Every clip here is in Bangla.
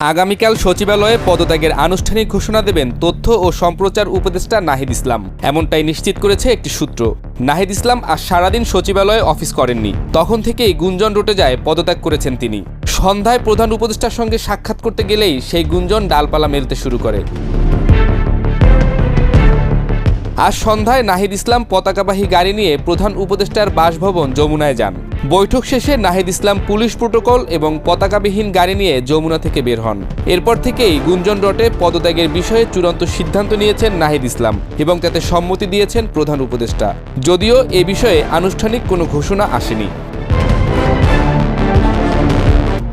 আগামীকাল সচিবালয়ে পদত্যাগের আনুষ্ঠানিক ঘোষণা দেবেন তথ্য ও সম্প্রচার উপদেষ্টা নাহিদ ইসলাম। এমনটাই নিশ্চিত করেছে একটি সূত্র। নাহিদ ইসলাম আর সারাদিন সচিবালয়ে অফিস করেননি। তখন থেকেই গুঞ্জন রটে যায় পদত্যাগ করেছেন তিনি। সন্ধ্যায় প্রধান উপদেষ্টার সঙ্গে সাক্ষাৎ করতে গেলেই সেই গুঞ্জন ডালপালা মেলতে শুরু করে। আজ সন্ধ্যায় নাহিদ ইসলাম পতাকাবাহী গাড়ি নিয়ে প্রধান উপদেষ্টার বাসভবন যমুনায় যান। বৈঠক শেষে নাহিদ ইসলাম পুলিশ প্রোটোকল এবং পতাকাবিহীন গাড়ি নিয়ে যমুনা থেকে বের হন। এরপর থেকেই গুঞ্জন রটে পদত্যাগের বিষয়ে চূড়ান্ত সিদ্ধান্ত নিয়েছেন নাহিদ ইসলাম এবং তাতে সম্মতি দিয়েছেন প্রধান উপদেষ্টা। যদিও এ বিষয়ে আনুষ্ঠানিক কোনো ঘোষণা আসেনি।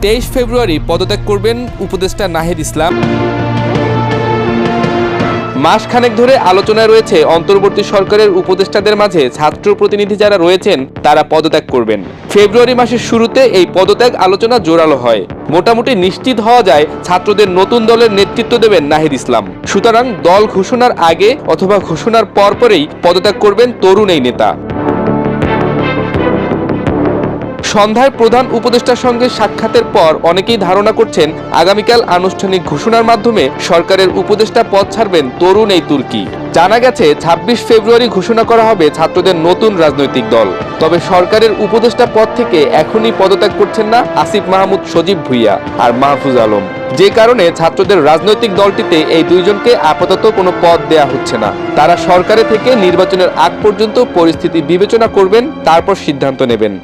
তেইশ ফেব্রুয়ারি পদত্যাগ করবেন উপদেষ্টা নাহিদ ইসলাম। মাসখানেক ধরে আলোচনায় রয়েছে অন্তর্বর্তী সরকারের উপদেষ্টাদের মাঝে ছাত্র প্রতিনিধি যারা রয়েছেন, তারা পদত্যাগ করবেন। ফেব্রুয়ারি মাসের শুরুতে এই পদত্যাগ আলোচনা জোরালো হয়। মোটামুটি নিশ্চিত হওয়া যায় ছাত্রদের নতুন দলের নেতৃত্ব দেবেন নাহিদ ইসলাম। সুতরাং দল ঘোষণার আগে অথবা ঘোষণার পরপরেই পদত্যাগ করবেন তরুণ এই নেতা। সন্ধ্যায় প্রধান উপদেষ্টার সঙ্গে সাক্ষাতের পর অনেকেই ধারণা করছেন আগামীকাল আনুষ্ঠানিক ঘোষণার মাধ্যমে সরকারের উপদেষ্টা পদ ছাড়বেন তরুণ এই তুর্কি। জানা গেছে ২৬ ফেব্রুয়ারি ঘোষণা করা হবে ছাত্রদের নতুন রাজনৈতিক দল। তবে সরকারের উপদেষ্টা পদ থেকে এখনই পদত্যাগ করছেন না আসিফ মাহমুদ, সজীব ভুইয়া আর মাহফুজ আলম। যে কারণে ছাত্রদের রাজনৈতিক দলটিতে এই দুইজনকে আপাতত কোনো পদ দেয়া হচ্ছে না। তারা সরকারে থেকে নির্বাচনের আগ পর্যন্ত পরিস্থিতি বিবেচনা করবেন, তারপর সিদ্ধান্ত নেবেন।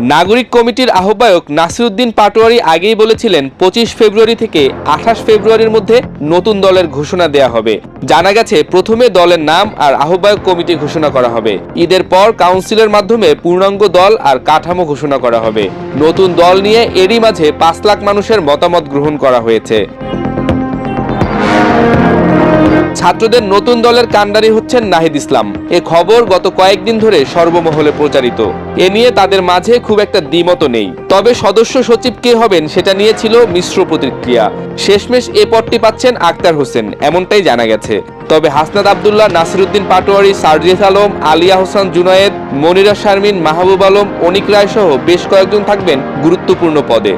নাগরিক কমিটির আহ্বায়ক নাসিরুদ্দিন পাটোয়ারি আগেই বলেছিলেন, পঁচিশ ফেব্রুয়ারি থেকে আঠাশ ফেব্রুয়ারির মধ্যে নতুন দলের ঘোষণা দেয়া হবে। জানা গেছে, প্রথমে দলের নাম আর আহ্বায়ক কমিটি ঘোষণা করা হবে। ঈদের পর কাউন্সিলের মাধ্যমে পূর্ণাঙ্গ দল আর কাঠামো ঘোষণা করা হবে। নতুন দল নিয়ে এরই মাঝে পাঁচ লাখ মানুষের মতামত গ্রহণ করা হয়েছে। ছাত্রদের নতুন দলের কাণ্ডারি হচ্ছেন নাহিদ ইসলাম। এ খবর গত কয়েকদিন ধরে সর্বমহলে প্রচারিত। এ নিয়ে তাদের মাঝে খুব একটা দ্বিমত নেই। তবে সদস্য সচিব কে হবেন সেটা নিয়ে ছিল মিশ্র প্রতিক্রিয়া। শেষমেশ এ পদটি পাচ্ছেন আক্তার হোসেন, এমনটাই জানা গেছে। তবে হাসনাদ আবদুল্লাহ, নাসিরুদ্দিন পাটোয়ারি, সার্জিস আলম, আলিয়া হোসেন জুনায়েদ, মনিরা শারমিন, মাহবুব আলম, অনিক রায় সহ বেশ কয়েকজন থাকবেন গুরুত্বপূর্ণ পদে।